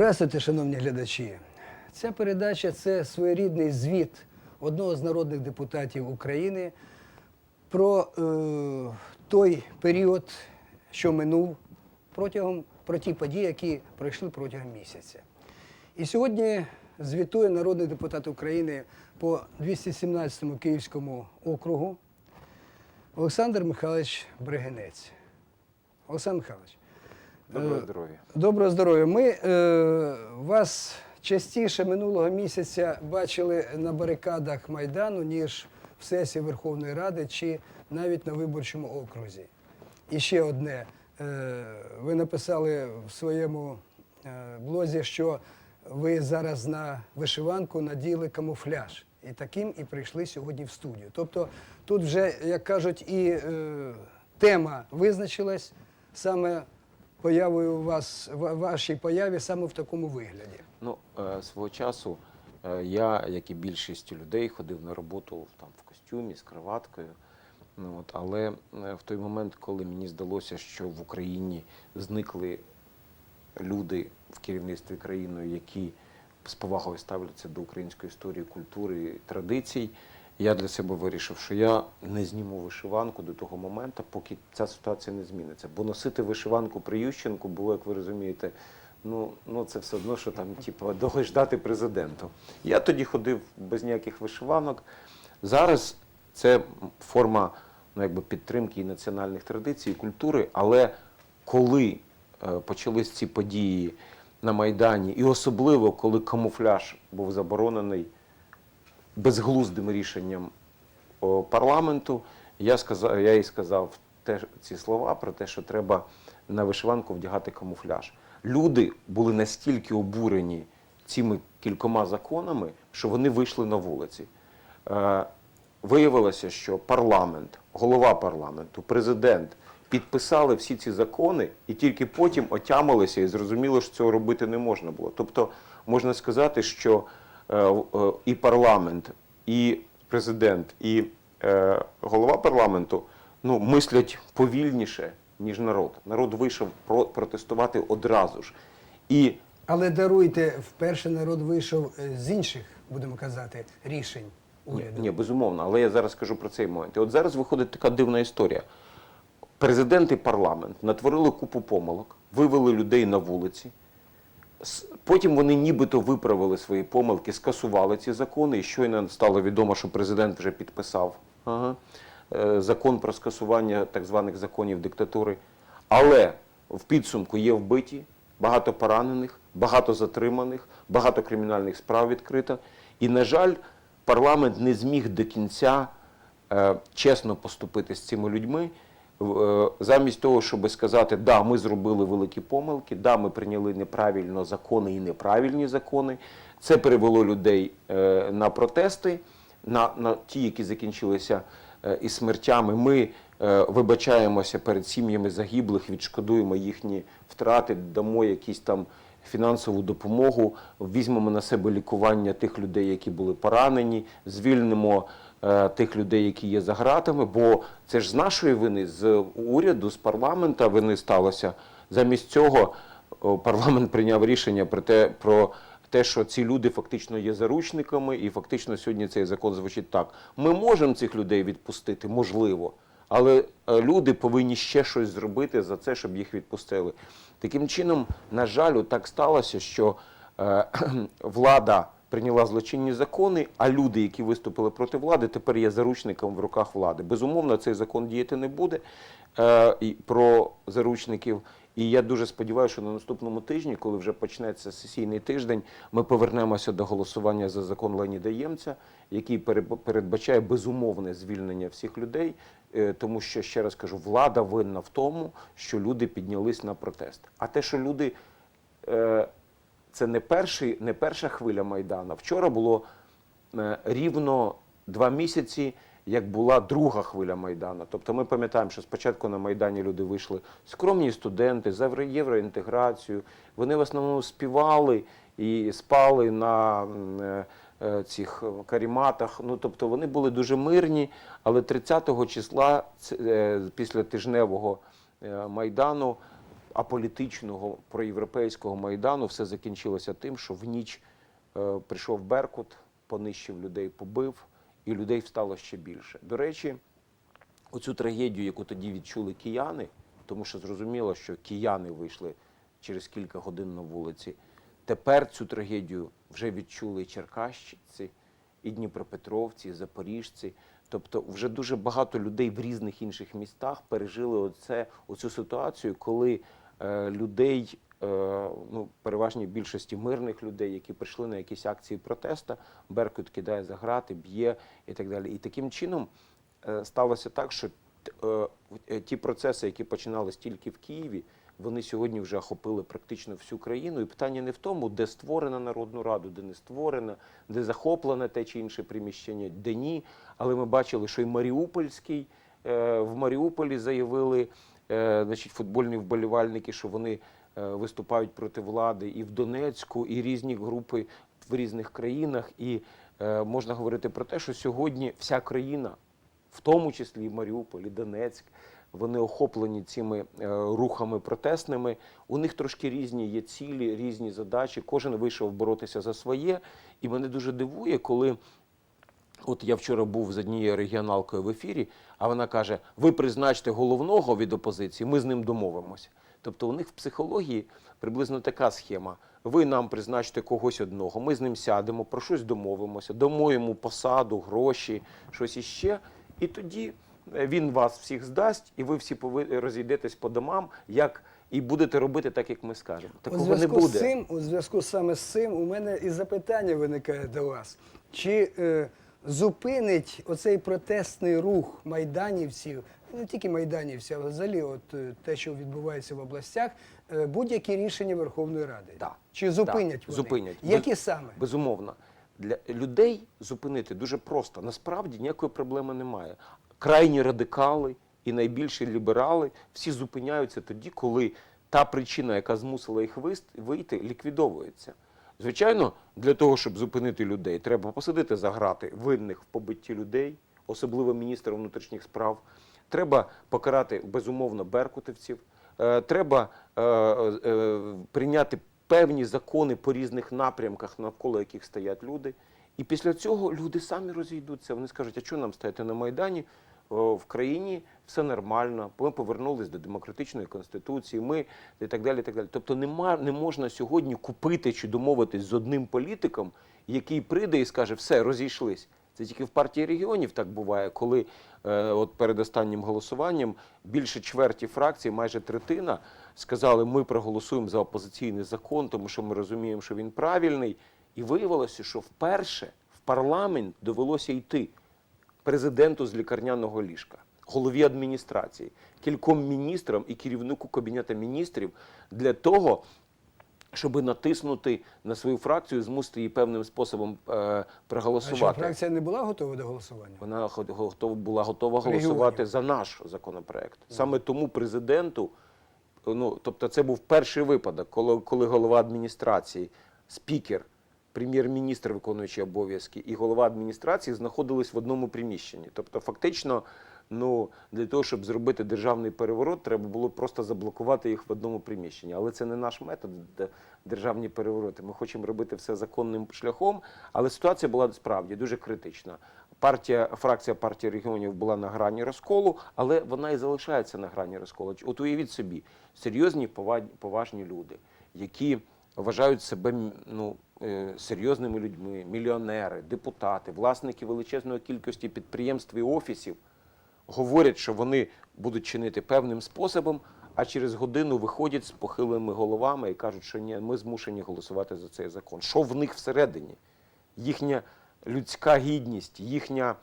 Здравствуйте, шановні глядачі. Ця передача це своєрідний звіт одного з народних депутатів України про е, той період, що минув протягом про ті події, які пройшли протягом місяця. І сьогодні звітує народний депутат України по 217 му Київському округу Олександр Михайлович Бригинець. Олександр Михайлович, Доброго Е, здоров'я. Доброго здоров'я. Ми е, вас частіше минулого місяця бачили на барикадах Майдану, ніж в сесії Верховної Ради чи навіть на виборчому окрузі. І ще одне. Е, ви написали в своєму е, блозі, що ви зараз на вишиванку наділи камуфляж. І таким і прийшли сьогодні в студію. Тобто тут вже, як кажуть, і е, тема визначилась саме появою у вас, ва- вашій появі саме в такому вигляді. Ну, е, свого часу е, я, як і більшість людей, ходив на роботу там, в костюмі з кроваткою. Ну, от, але е, в той момент, коли мені здалося, що в Україні зникли люди в керівництві країною, які з повагою ставляться до української історії, культури традицій, я для себе вирішив, що я не зніму вишиванку до того моменту, поки ця ситуація не зміниться. Бо носити вишиванку при Ющенку було, як ви розумієте, ну, ну це все одно, що там, типу, довго ждати президенту. Я тоді ходив без ніяких вишиванок. Зараз це форма ну, якби, підтримки і національних традицій, і культури, але коли е, почались ці події на Майдані, і особливо коли камуфляж був заборонений безглуздим рішенням парламенту, я сказав, я їй сказав те, ці слова про те, що треба на вишиванку вдягати камуфляж. Люди були настільки обурені цими кількома законами, що вони вийшли на вулиці. Е, виявилося, що парламент, голова парламенту, президент підписали всі ці закони і тільки потім отямилися і зрозуміло, що цього робити не можна було. Тобто можна сказати, що е, е, і парламент, і президент, і е, голова парламенту ну, мислять повільніше, ніж народ. Народ вийшов про- протестувати одразу ж. І Але даруйте, вперше народ вийшов е, з інших, будемо казати, рішень уряду. ні, безумовно, але я зараз скажу про цей момент. І от зараз виходить така дивна історія. Президент і парламент натворили купу помилок, вивели людей на вулиці. Потім вони нібито виправили свої помилки, скасували ці закони, і щойно стало відомо, що президент вже підписав ага, е, закон про скасування так званих законів диктатури. Але в підсумку є вбиті, багато поранених, багато затриманих, багато кримінальних справ відкрито. І, на жаль, парламент не зміг до кінця е, чесно поступити з цими людьми. Е, Замість того, щоб сказати, да, ми зробили великі помилки, да, ми прийняли неправильно закони і неправильні закони. Це привело людей е, на протести, на, на ті, які закінчилися е, і смертями. Ми вибачаємося перед сім'ями загиблих, відшкодуємо їхні втрати, дамо якісь там фінансову допомогу, візьмемо на себе лікування тих людей, які були поранені, звільнимо тих людей, які є за ґратами, бо це ж з нашої вини, з уряду, з парламента вини сталося. Замість цього парламент прийняв рішення про те, про те, що ці люди фактично є заручниками, і фактично сьогодні цей закон звучить так: ми можемо цих людей відпустити, можливо. Але е, люди повинні ще щось зробити за це, щоб їх відпустили. Таким чином, на жаль, так сталося, що е, влада прийняла злочинні закони, а люди, які виступили проти влади, тепер є заручником в руках влади. Безумовно, цей закон діяти не буде е, про заручників. І я дуже сподіваюся, що на наступному тижні, коли вже почнеться сесійний тиждень, ми повернемося до голосування за закон Леоніда Ємця, який пере- передбачає безумовне звільнення всіх людей, е, тому що ще раз кажу, влада винна в тому, що люди піднялись на протест. А те, що люди е, це не перший, не перша хвиля Майдана. Вчора було е, рівно два місяці, як була друга хвиля Майдану. Тобто ми пам'ятаємо, що спочатку на Майдані люди вийшли скромні студенти за євроінтеграцію. Вони в основному співали і спали на е, е, цих каріматах. Ну, тобто вони були дуже мирні, але 30-го числа, після тижневого Майдану, аполітичного проєвропейського майдану все закінчилося тим, що в ніч е, прийшов Беркут, понищив людей, побив, і людей стало ще більше. До речі, оцю трагедію, яку тоді відчули кияни, тому що зрозуміло, що кияни вийшли через кілька годин на вулиці. Тепер цю трагедію вже відчули черкащиці, і дніпропетровці, і запоріжці. Тобто, вже дуже багато людей в різних інших містах пережили оце, оцю ситуацію, коли людей, е, ну, переважній більшості мирних людей, які прийшли на якісь акції протесту, Беркут кидає за грати, б'є і так далі. І таким чином е, сталося так, що е, е, ті процеси, які починались тільки в Києві, вони сьогодні вже охопили практично всю країну. І питання не в тому, де створена Народну Раду, де не створена, де захоплене те чи інше приміщення, де ні. Але ми бачили, що і Маріупольський е, в Маріуполі заявили е, значить, футбольні вболівальники, що вони е, виступають проти влади і в Донецьку, і різні групи в різних країнах. І е, можна говорити про те, що сьогодні вся країна, в тому числі і Маріуполь, і Донецьк, вони охоплені цими е, рухами протестними. У них трошки різні є цілі, різні задачі. Кожен вийшов боротися за своє. І мене дуже дивує, коли От я вчора був з однією регіоналкою в ефірі, а вона каже: ви призначте головного від опозиції, ми з ним домовимося. Тобто у них в психології приблизно така схема. Ви нам призначте когось одного, ми з ним сядемо, про щось домовимося, дамо йому посаду, гроші, щось іще. І тоді е, він вас всіх здасть, і ви всі розійдетесь по домам, як і будете робити так, як ми скажемо. У Такого не зв'язку буде. з цим, у зв'язку саме з цим, у мене і запитання виникає до вас. Чи е, зупинить оцей протестний рух майданівців, не тільки майданівців, а взагалі от, е, те, що відбувається в областях, е, будь-які рішення Верховної Ради? Да. Чи зупинять Да, вони? Зупинять. Які Без- саме? Безумовно. Для людей зупинити дуже просто. Насправді ніякої проблеми немає. Крайні радикали і найбільші ліберали всі зупиняються тоді, коли та причина, яка змусила їх вийти, ліквідовується. Звичайно, для того, щоб зупинити людей, треба посадити за грати винних в побитті людей, особливо міністра внутрішніх справ. Треба покарати безумовно беркутівців. Е, Треба е, е, прийняти певні закони по різних напрямках, навколо яких стоять люди. І після цього люди самі розійдуться. Вони скажуть, а що нам стояти на Майдані? О, В країні все нормально, ми повернулись до демократичної конституції, ми і так далі. І так далі. Тобто нема, не можна сьогодні купити чи домовитись з одним політиком, який прийде і скаже, все, розійшлись. Це тільки в партії регіонів так буває, коли е, от перед останнім голосуванням більше чверті фракцій, майже третина, сказали, ми проголосуємо за опозиційний закон, тому що ми розуміємо, що він правильний. І виявилося, що вперше в парламент довелося йти президенту з лікарняного ліжка, голові адміністрації, кільком міністрам і керівнику кабінету міністрів для того, щоб натиснути на свою фракцію, змусити її певним способом е, А що, проголосувати. фракція не була готова до голосування? Вона готова була готова Регіонів. голосувати за наш законопроект. Саме тому президенту, ну тобто, це був перший випадок, коли, коли голова адміністрації, спікер, прем'єр-міністр, виконуючий обов'язки, і голова адміністрації знаходились в одному приміщенні. Тобто, фактично, ну для того, щоб зробити державний переворот, треба було просто заблокувати їх в одному приміщенні. Але це не наш метод державні перевороти. Ми хочемо робити все законним шляхом, але ситуація була справді дуже критична. Партія, фракція партії регіонів була на грані розколу, але вона і залишається на грані розколу. От уявіть собі, серйозні поважні, люди, які вважають себе ну, серйозними людьми, мільйонери, депутати, власники величезної кількості підприємств і офісів, говорять, що вони будуть чинити певним способом, а через годину виходять з похилими головами і кажуть, що ні, ми змушені голосувати за цей закон. Що в них всередині? Їхня людська гідність, їхня, е,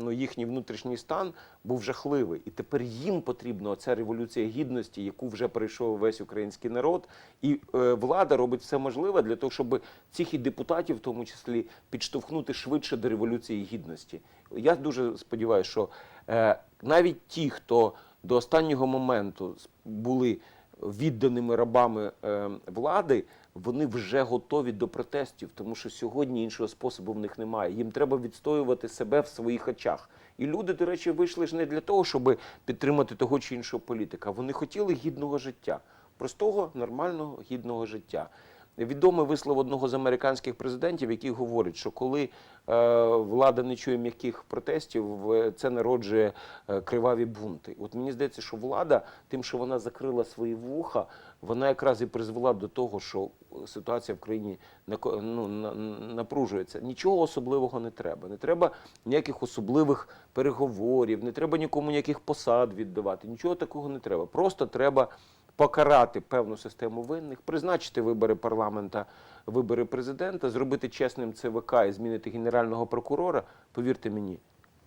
ну, їхній внутрішній стан був жахливий. І тепер їм потрібна оця революція гідності, яку вже пройшов весь український народ. І е, влада робить все можливе для того, щоб цих і депутатів, в тому числі, підштовхнути швидше до революції гідності. Я дуже сподіваюся, що е, навіть ті, хто до останнього моменту були відданими рабами е, влади, вони вже готові до протестів, тому що сьогодні іншого способу в них немає. Їм треба відстоювати себе в своїх очах. І люди, до речі, вийшли ж не для того, щоб підтримати того чи іншого політика. Вони хотіли гідного життя, простого, нормального, гідного життя. Відомий вислов одного з американських президентів, який говорить, що коли е, влада не чує м'яких протестів, це народжує е, криваві бунти. От мені здається, що влада, тим, що вона закрила свої вуха, вона якраз і призвела до того, що ситуація в країні ну, на- напружується. Нічого особливого не треба. Не треба ніяких особливих переговорів, не треба нікому ніяких посад віддавати. Нічого такого не треба. Просто треба покарати певну систему винних, призначити вибори парламента, вибори президента, зробити чесним ЦВК і змінити генерального прокурора. Повірте мені,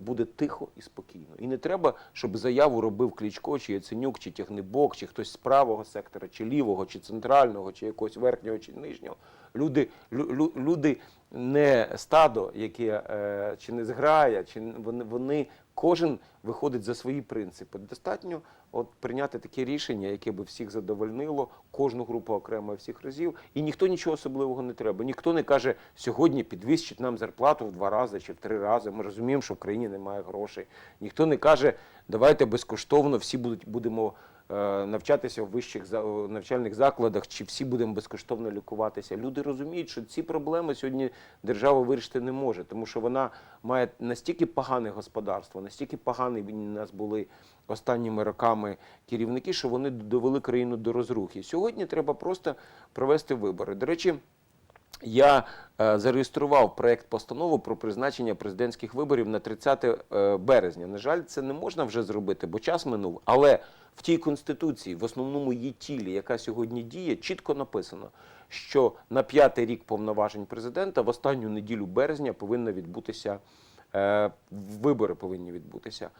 буде тихо і спокійно. І не треба, щоб заяву робив Клічко, чи Яценюк, чи Тягнебок, чи хтось з правого сектора, чи лівого, чи центрального, чи якогось верхнього, чи нижнього. Люди, лю- лю- люди не стадо, яке е, чи не зграя, чи вони, вони кожен виходить за свої принципи. Достатньо от прийняти таке рішення, яке би всіх задовольнило, кожну групу окремо всіх разів, і ніхто нічого особливого не треба. Ніхто не каже, сьогодні підвищить нам зарплату в два рази чи в три рази. Ми розуміємо, що в країні немає грошей. Ніхто не каже, давайте безкоштовно всі будуть будемо навчатися в вищих навчальних закладах, чи всі будемо безкоштовно лікуватися. Люди розуміють, що ці проблеми сьогодні держава вирішити не може, тому що вона має настільки погане господарство, настільки погані в нас були останніми роками керівники, що вони довели країну до розрухи. Сьогодні треба просто провести вибори. До речі. Я е, зареєстрував проект постанови про призначення президентських виборів на 30 е, березня. На жаль, це не можна вже зробити, бо час минув. Але в тій конституції, в основному її тілі, яка сьогодні діє, чітко написано, що на п'ятий рік повноважень президента в останню неділю березня повинна відбутися е, вибори повинні відбутися.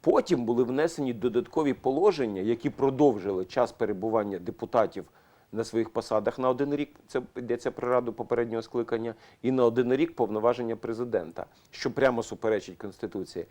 Потім були внесені додаткові положення, які продовжили час перебування депутатів на своїх посадах на один рік. Це йдеться про раду попереднього скликання, і на один рік повноваження президента, що прямо суперечить конституції.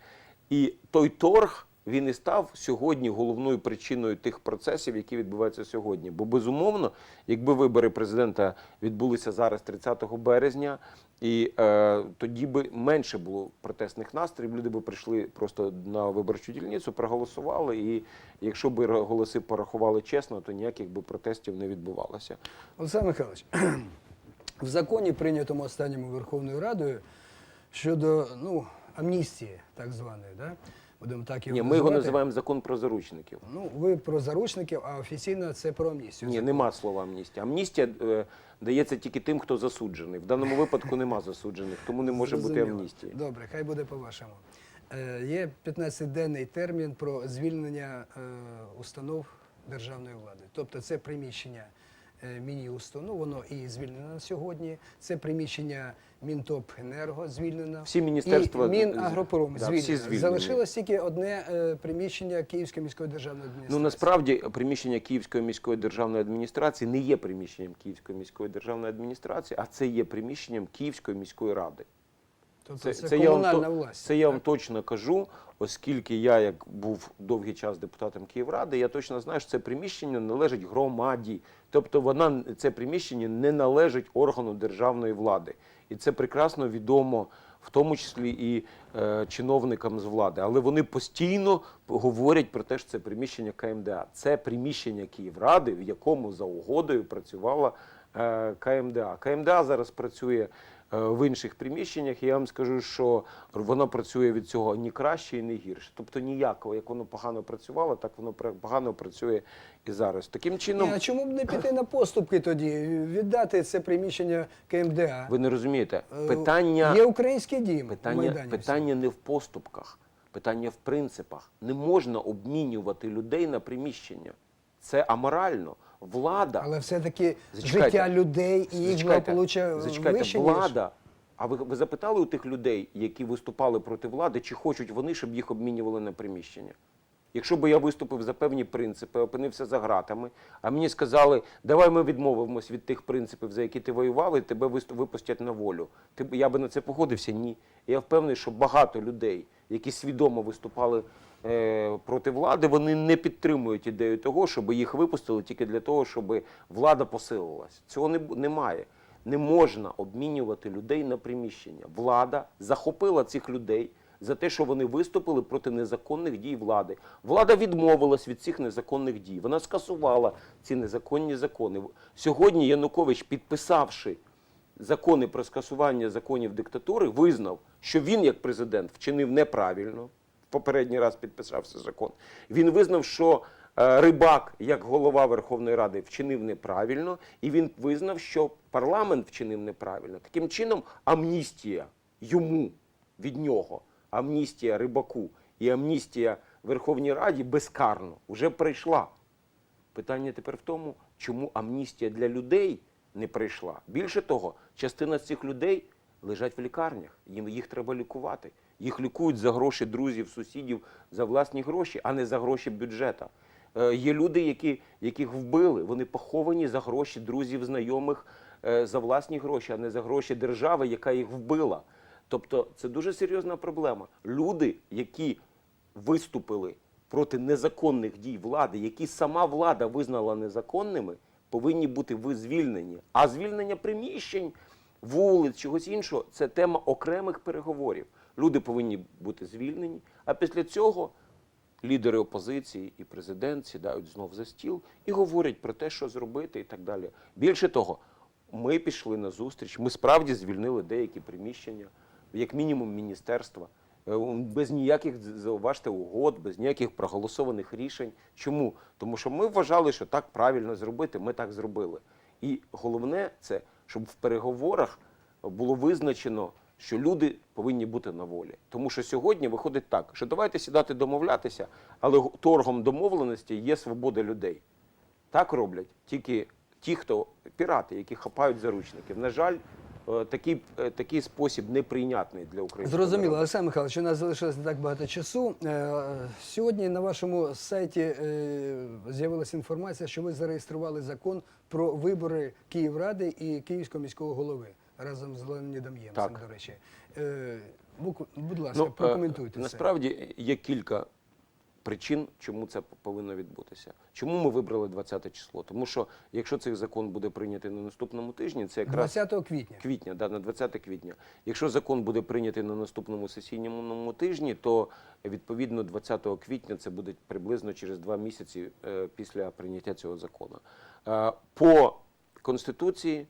І той торг. Він і став сьогодні головною причиною тих процесів, які відбуваються сьогодні. Бо безумовно, якби вибори президента відбулися зараз, 30 березня, і е, тоді би менше було протестних настроїв. Люди би прийшли просто на виборчу дільницю, проголосували. І якщо би голоси порахували чесно, то ніяких би протестів не відбувалося. Олександр Михайлович, в законі, прийнятому останньому Верховною Радою, щодо ну, амністії, так званої, да? Будемо так його Ні, ми його називати. називаємо закон про заручників. Ну, ви про заручників, а офіційно це про амністію. Ні, нема слова амністія. Амністія е, дається тільки тим, хто засуджений. В даному випадку нема засуджених, тому не може бути Зрозуміло. амністії. Добре, хай буде по-вашому. Е, є 15-денний термін про звільнення е, установ державної влади. Тобто це приміщення Мін'юсту, ну воно і звільнено на сьогодні. Це приміщення Мінтопенерго звільнено. Всі міністерства і Мінагропром да, звільнено. всі звільнені. Залишилось тільки одне е, приміщення Київської міської державної адміністрації. Ну насправді приміщення Київської міської державної адміністрації не є приміщенням Київської міської державної адміністрації, а це є приміщенням Київської міської ради. Тобто це, я вам, комунальна то- власть. це я вам точно кажу, оскільки я, як був довгий час депутатом Київради, я точно знаю, що це приміщення належить громаді. Тобто вона це приміщення не належить органу державної влади. І це прекрасно відомо. В тому числі і е, чиновникам з влади, але вони постійно говорять про те, що це приміщення КМДА. Це приміщення Київради, в якому за угодою працювала е, КМДА. КМДА зараз працює в інших приміщеннях. і Я вам скажу, що воно працює від цього ні краще, і не гірше. Тобто ніякого, як воно погано працювало, так воно погано працює і зараз. Таким чином, Ні, а чому б не піти на поступки тоді? Віддати це приміщення КМДА? ви не розумієте, Е, питання. Є український дім Питання, питання не в поступках, питання в принципах. Не можна обмінювати людей на приміщення. Це аморально. Влада, Але все-таки життя людей і їх благополуччя зачекайте, вище, ніж... влада. А ви, ви запитали у тих людей, які виступали проти влади, чи хочуть вони, щоб їх обмінювали на приміщення? Якщо б я виступив за певні принципи, опинився за ґратами, а мені сказали, давай ми відмовимось від тих принципів, за які ти воював, і тебе випустять на волю. Ти я би на це погодився? Ні. Я впевнений, що багато людей, які свідомо виступали проти влади, вони не підтримують ідею того, щоб їх випустили тільки для того, щоб влада посилилась. Цього не, немає. Не можна обмінювати людей на приміщення. Влада захопила цих людей за те, що вони виступили проти незаконних дій влади. Влада відмовилась від цих незаконних дій. Вона скасувала ці незаконні закони. Сьогодні Янукович, підписавши закони про скасування законів диктатури, визнав, що він, як президент, вчинив неправильно. Попередній раз підписався закон. Він визнав, що е, Рибак, як голова Верховної Ради, вчинив неправильно, і він визнав, що парламент вчинив неправильно. Таким чином, амністія йому від нього, амністія Рибаку і амністія Верховній Раді безкарно вже прийшла. Питання тепер в тому, чому амністія для людей не прийшла. Більше того, частина цих людей лежать в лікарнях. Їм їх треба лікувати. Їх лікують за гроші друзів, сусідів, за власні гроші, а не за гроші бюджета. Е, є люди, які, яких вбили, вони поховані за гроші друзів, знайомих, е, за власні гроші, а не за гроші держави, яка їх вбила. Тобто це дуже серйозна проблема. Люди, які виступили проти незаконних дій влади, які сама влада визнала незаконними, повинні бути звільнені. А звільнення приміщень, вулиць, чогось іншого це тема окремих переговорів. Люди повинні бути звільнені. А після цього лідери опозиції і президент сідають знов за стіл і говорять про те, що зробити, і так далі. Більше того, ми пішли на зустріч, ми справді звільнили деякі приміщення, як мінімум міністерства, е, без ніяких зауважте угод, без ніяких проголосованих рішень. Чому? Тому що ми вважали, що так правильно зробити, ми так зробили. І головне це, щоб в переговорах було визначено, що люди повинні бути на волі. Тому що сьогодні виходить так, що давайте сідати домовлятися, але торгом домовленості є свобода людей. Так роблять тільки ті, хто пірати, які хапають заручників. На жаль, е, такий, е, такий спосіб неприйнятний для України. Зрозуміло, Олександр Михайлович, у нас залишилось не так багато часу. Е, Сьогодні на вашому сайті з'явилася інформація, що ви зареєстрували закон про вибори Київради і Київського міського голови разом з Леонідом Ємцем, Так. до речі. Е, бук- Будь ласка, Ну, прокоментуйте е, це. Насправді є кілька причин, чому це повинно відбутися. Чому ми вибрали 20 число? Тому що якщо цей закон буде прийнятий на наступному тижні, це якраз 20 квітня. квітня, да, на 20 квітня. Якщо закон буде прийнятий на наступному сесійному тижні, то відповідно 20 квітня це буде приблизно через два місяці е, після прийняття цього закону. Е, по конституції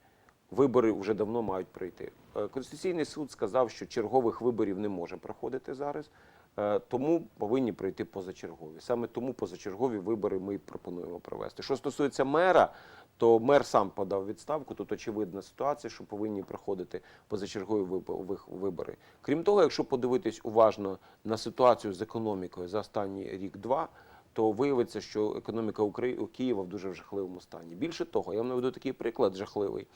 вибори вже давно мають пройти. Е, Конституційний суд сказав, що чергових виборів не може проходити зараз. е, Тому повинні пройти позачергові. Саме тому позачергові вибори ми пропонуємо провести. Що стосується мера, то мер сам подав відставку. Тут очевидна ситуація, що повинні проходити позачергові вибо- вибори. Крім того, якщо подивитись уважно на ситуацію з економікою за останній рік-два, то виявиться, що економіка Украї- Києва в дуже жахливому стані. Більше того, я вам наведу такий приклад жахливий.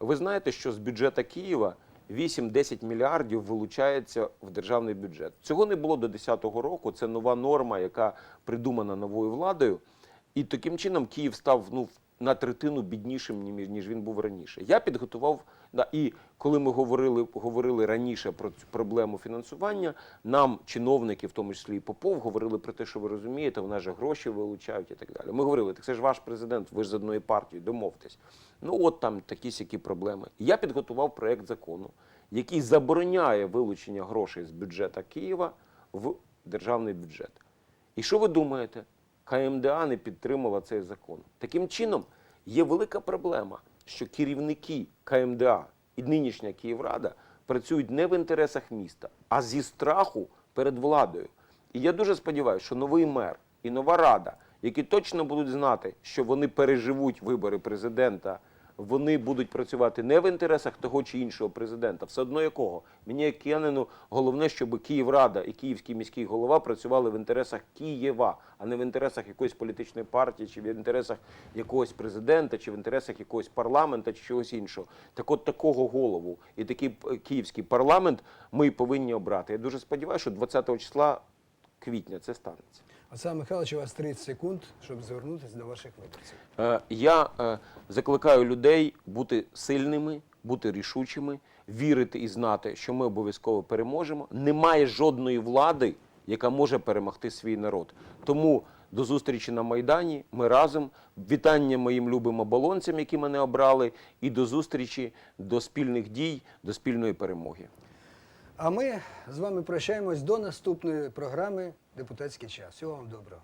Ви знаєте, що з бюджету Києва 8-10 мільярдів вилучається в державний бюджет. Цього не було до 2010 року. Це нова норма, яка придумана новою владою. І таким чином Київ став ну, на третину біднішим, ніж, він був раніше. Я підготував, і коли ми говорили, говорили раніше про цю проблему фінансування, нам чиновники, в тому числі і Попов, говорили про те, що ви розумієте, в нас же гроші вилучають і так далі. Ми говорили, так це ж ваш президент, ви ж з одної партії, домовтесь. Ну от там такі сякі проблеми. Я підготував проект закону, який забороняє вилучення грошей з бюджету Києва в державний бюджет. І що ви думаєте? КМДА не підтримала цей закон. Таким чином, є велика проблема, що керівники КМДА і нинішня Київрада працюють не в інтересах міста, а зі страху перед владою. І я дуже сподіваюся, що новий мер і нова рада, які точно будуть знати, що вони переживуть вибори президента, вони будуть працювати не в інтересах того чи іншого президента, все одно якого. Мені як киянину головне, щоб Київрада і Київський міський голова працювали в інтересах Києва, а не в інтересах якоїсь політичної партії, чи в інтересах якогось президента, чи в інтересах якогось парламента, чи чогось іншого. Так от такого голову і такий е, київський парламент ми повинні обрати. Я дуже сподіваюся, що 20 числа квітня це станеться. Олександр Михайлович, у вас 30 секунд, щоб звернутися до ваших виборців. Е, Я е, закликаю людей бути сильними, бути рішучими, вірити і знати, що ми обов'язково переможемо. Немає жодної влади, яка може перемогти свій народ. Тому до зустрічі на Майдані. Ми разом. Вітання моїм любим оболонцям, які мене обрали, і до зустрічі, до спільних дій, до спільної перемоги. А ми з вами прощаємось до наступної програми Депутатський час. Всього вам доброго.